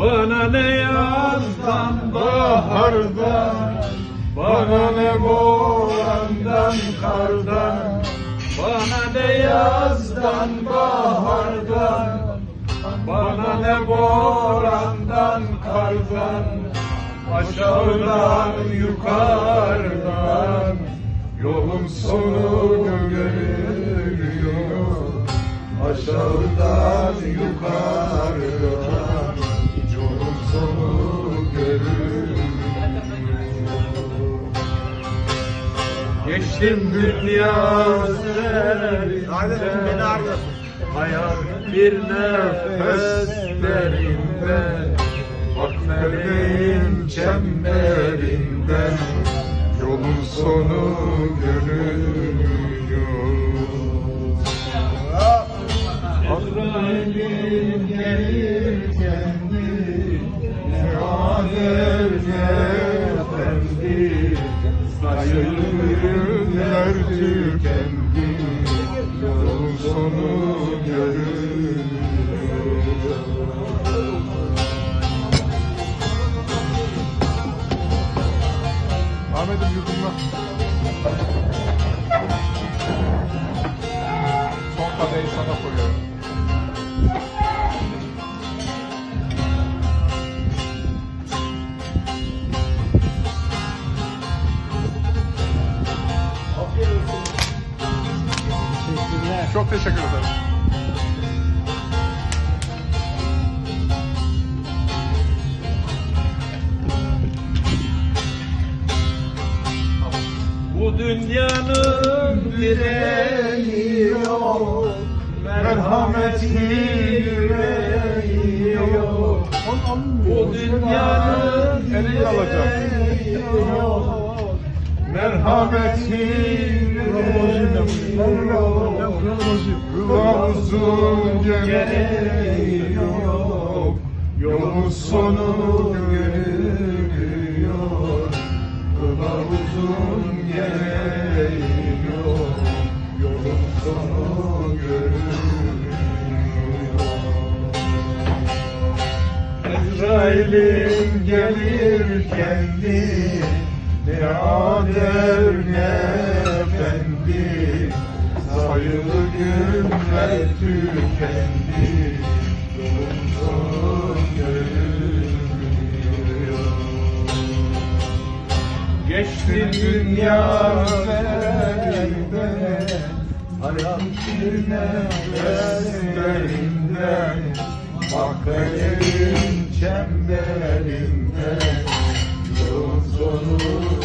Bana ne yazdan bahardan Bana ne borandan kardan Bana ne yazdan bahardan Bana ne borandan kardan Aşağıdan yukarıdan Yolun sonu görünüyor Aşağıdan yukarıdan Geçtim dünya üzerinden Hayat bir nefeslerinde Bak meleğin çemberinden Yolun sonu görünüyor Azrail'in gelirken günler tükendi Yolun sonu görünüyor Ahmet'im yudumla. Son kadeyi sana koyuyorum. Çok teşekkür ederim. Bu dünyanın direği yok. Merhameti yüreği yok. Bu dünyanın direği yok. Merhameti yüreği yok Kılavuzun gereği yok Yolun sonu görünüyor Kılavuzun gereği yok Yolun sonu görünüyor Ezrail'in gelir kendi Ader ne efendi Sayılı günler tükendi Yolun sonu görünüyor Geçti dünya nefeslerinden Bak elin çemberinden zorunlu